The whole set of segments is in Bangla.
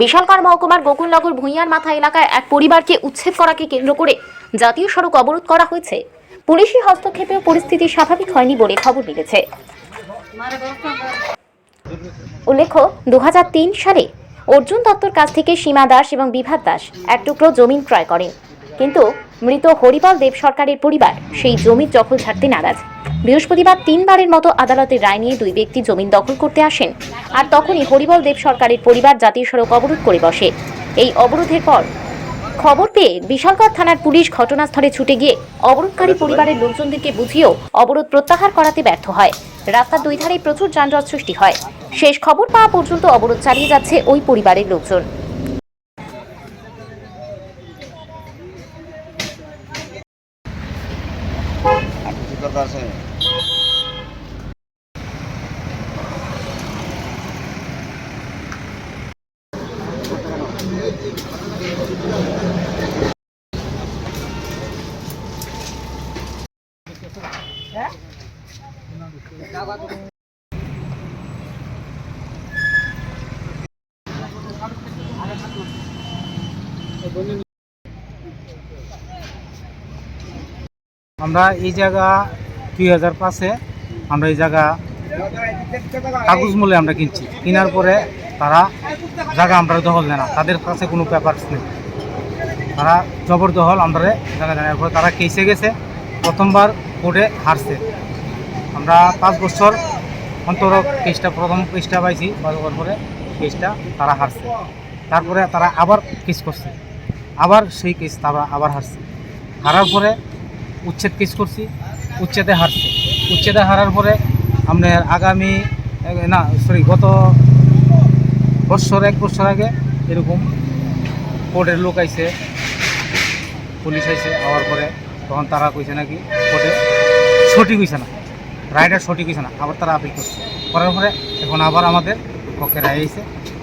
বিশালকার মহকুমার গোকুলনগর ভূঁইয়ার মাথা এলাকায় এক পরিবারকে উচ্ছেদ করাকে কেন্দ্র করে জাতীয় সড়ক অবরোধ করা হয়েছে। পুলিশি হস্তক্ষেপেও পরিস্থিতি স্বাভাবিক হয়নি বলে খবর মিলেছে। উল্লেখ্য দু হাজার তিন সালে অর্জুন দত্তর কাছ থেকে সীমা দাস এবং বিভাত দাস এক টুকরো জমিন ক্রয় করেন। কিন্তু মৃত হরিপাল দেব সরকারের পরিবার সেই জমির দখল ছাড়তে নারাজ। বৃহস্পতিবার তিনবারের মতো আদালতের রায় নিয়ে দুই ব্যক্তি জমিন দখল করতে আসেন। আর তখনই হরিবল দেব সরকারের পরিবার জাতীয় সড়ক অবরোধ করে বসে। এই অবরোধের পর খবর পেয়ে বিশালগড় থানার পুলিশ ঘটনাস্থলে ছুটে গিয়ে অবরোধকারী পরিবারের লোকজনদেরকে বুঝিয়েও অবরোধ প্রত্যাহার করাতে ব্যর্থ হয়। রাস্তার দুই ধারে প্রচুর যানজট সৃষ্টি হয়। শেষ খবর পাওয়া পর্যন্ত অবরোধ চালিয়ে যাচ্ছে ওই পরিবারের লোকজন। আমরা এই জায়গা দুই হাজার পাঁচে আমরা এই জায়গা কাগজ মূল্যে আমরা কিনছি। কেনার পরে তারা জায়গা আমরা দখল দেয় না। তাদের কাছে কোনো পেপার নেই। তারা জবরদখল আমরা জায়গা দেয় না তারা কেসে গেছে, প্রথমবার কোর্টে হারছে। আমরা পাঁচ বছর অন্তর কেসটা প্রথম কেসটা পাইছি বছর পরে কেসটা তারা হারছে। তারপরে তারা আবার কেস করছে। আবার সেই কেস তারা আবার হারছে। হারার পরে উচ্ছেদ কেস করছি, উচ্ছেদে হারছে। উচ্ছেদে হারার পরে আপনার আগামী না সরি গত বছর, এক বছর আগে এরকম কোর্টের লোক আইছে, পুলিশ আইছে, আওয়ার পরে তখন তারা কইছে নাকি কোর্টে সঠিক হইছে না। রায়টা সঠিক হইছে না আবার তারা আপিল করছে। করার পরে এখন আবার আমাদের পক্ষে রায় আইছে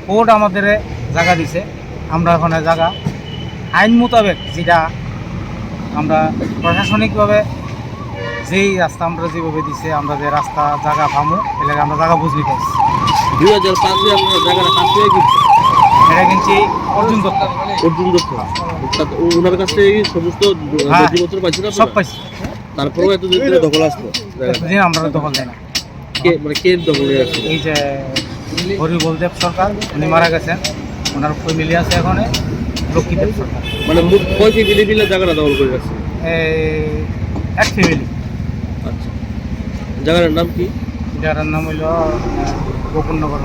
কোর্ট আমাদের জায়গা দিছে। আমরা ওখানে জায়গা আইন মোতাবেক যেটা আমরা প্রশাসনিকভাবে যেই রাস্তা আমরা যেভাবে দিছে আমরা যে রাস্তা জায়গা পামু এলাকা আমরা জায়গা বুঝলি পাইছি। দুই হাজার পাঁচে আপনার জায়গাটা কিনছে এটা কিনছি অর্জুন দত্ত। অর্জুন দত্ত। ওনার কাছ থেকে এই সমস্ত হ্যাঁ। সব? পাইছি। তারপরেও এতদিন ধরে দখল আসতো? এতদিন আমরা দখল দেয় না। কে মানে কে দখল হয়ে আসছে? এই যে হরিবল দেব সরকার উনি মারা গেছেন। ওনার ফ্যামিলি আছে এখানে লক্ষ্মীদেব সরকার। মানে মোট কয় ফ্যামিলি মিলে জায়গাটা দখল করে এই এক ফ্যামিলি আচ্ছা। জায়গাটার নাম কি? যার নাম হইল গোপনগর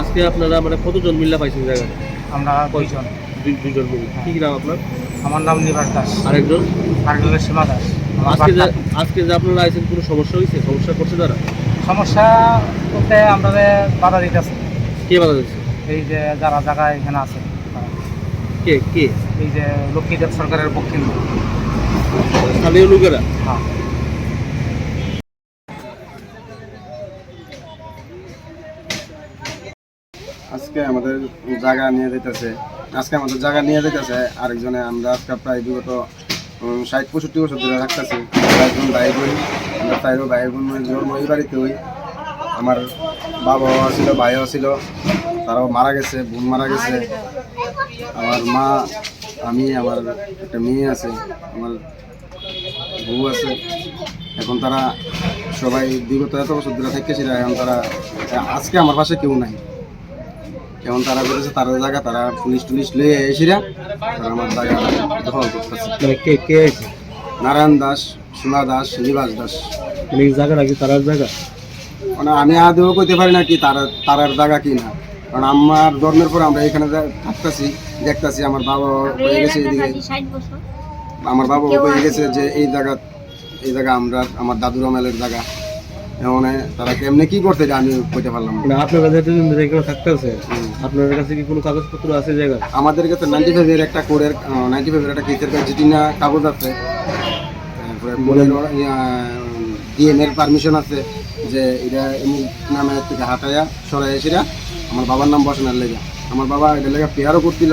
আজকে আপনারা মানে কতজন মিল্লা পাইছেন জায়গাটা? আমরা দুই দুইজন মিলে। কি কি নাম আপনার? আমার নাম নিবাস দাস। আরেকজন? আরেকজনের সীমা দাস। আজকে যে আজকে যে আপনারা আইছেন কোনো সমস্যা হয়েছে সমস্যা করছে তারা? সমস্যা বলতে আমরা যে বাধা দিতেছি। কে বাধা দিচ্ছে এই যে যারা জায়গায় এখানে আছে। কে কে? এই যে লক্ষ্মীদেব সরকারের পক্ষে। স্থানীয় লোকেরা? হ্যাঁ। আজকে আমাদের জায়গা নিয়ে যেতেছে আজকে আমাদের জায়গা নিয়ে যেতেছে আরেকজনে আমরা আজকে প্রায় বিগত ষাট পঁয়ষট্টি বছর ধরে থাকতেছি। চারজন ভাই বোন আমরা চাইরো ভাই বোন জন্ম এই বাড়িতে হই। আমার বাবাও ছিল ভাইও ছিল তারাও মারা গেছে, বোন মারা গেছে। আমার মা, আমি, আমার একটা মেয়ে আছে, আমার বউ আছে। এখন তারা সবাই বিগত এত বছর ধরে থেকেছিল এখন তারা আজকে আমার পাশে কেউ নাই। এখন তারা বলেছে তারা জায়গা তারা পুলিশ টুলিশ লয়ে এসিরা। তারা আমার জায়গা দখল করতেছে। মানে কে কে আছে নারায়ণ দাস সোনা দাস নিবাস দাস। মানে এই জায়গাটা কি তারার জায়গা? মানে আমি আদৌ কইতে পারি না কি তারা তারার জায়গা কি না। কারণ আমার জন্মের পর আমরা এখানে থাকতেছি দেখতাছি আমার বাবা হয়ে গেছে এদিকে। আমার বাবা হয়ে গেছে যে এই জায়গা এই জায়গা আমরা আমার দাদুর আমলের জায়গা। এখন তারা কেমনে কি করতে আমি কইতে পারলাম না। আপনারা যেদিন ধরে থাকতেছে হুম। আপনাদের কাছে কি কোনো কাগজপত্র আছে জায়গা আমাদের কাছে নাইনটি ফাইভের একটা কোডের নাইনটি ফাইভের একটা কেসের যেটি না কাগজ আছে। তারপরে ডিএম এর পারমিশন আছে যে এটা এমনি নামে থেকে হাঁটাইয়া সরাই এসিরা আমার বাবার নাম বসানোর লেগে। আমার বাবা এটা লেগে পেয়ারও করছিল।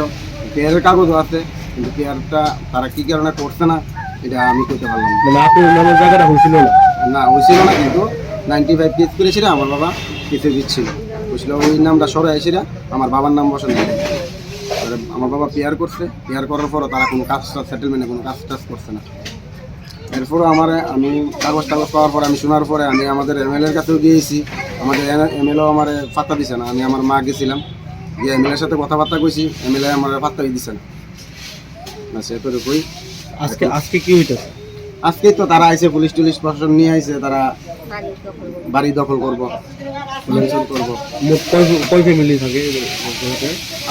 পেয়ারের কাগজও আছে কিন্তু পেয়ারটা তারা কি কারণে করছে না এটা আমি করতে পারলাম না। মানে আপনার নামের জায়গাটা হয়েছিল না? না হয়েছিল না কিন্তু নাইনটি ফাইভ কেস করেছিল, আমার বাবা কেসে দিচ্ছিল। বুঝলো ওই নামটা সরে না আমার বাবার নাম বসে নেই। আমার বাবা পেয়ার করছে পেয়ার করার পরও তারা কোনো কাজ টাজ সেটেলমেন্টে কোনো কাজ টাজ করছে না। এরপরও আমার, আমি কাগজ টাগজ পাওয়ার পরে, আমি শোনার পরে, আমি আমাদের এমএলএ এর কাছেও গিয়েছি। আমাদের এমএলএও আমার পাত্তা দিছে না। আমি আমার মা গেছিলাম, গিয়ে এমএলএ এর সাথে কথাবার্তা কইছি এমএলএ আমার পাত্তাই দিছে না। সে তো আজকে আজকে কি হইতেছে? আজকে তো তারা আইছে পুলিশ টুলিশ প্রশাসন নিয়ে আইছে তারা বাড়ি দখল করব। ভাঙচুর করব মোট কয় কয় ফ্যামিলি থাকে?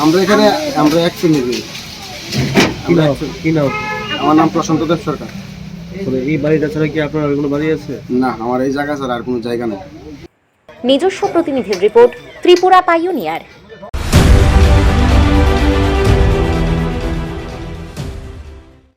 আমরা এখানে আমরা এক ফ্যামিলি কি নাম? কি নাম? আমার নাম প্রশান্ত দেব সরকার। এই বাড়িটা ছাড়া কি আপনার আর কোনো বাড়ি আছে? না আমার এই জায়গা ছাড়া আর কোনো জায়গা নেই। নিজস্ব প্রতিনিধির রিপোর্ট ত্রিপুরা পাইওনিয়ার।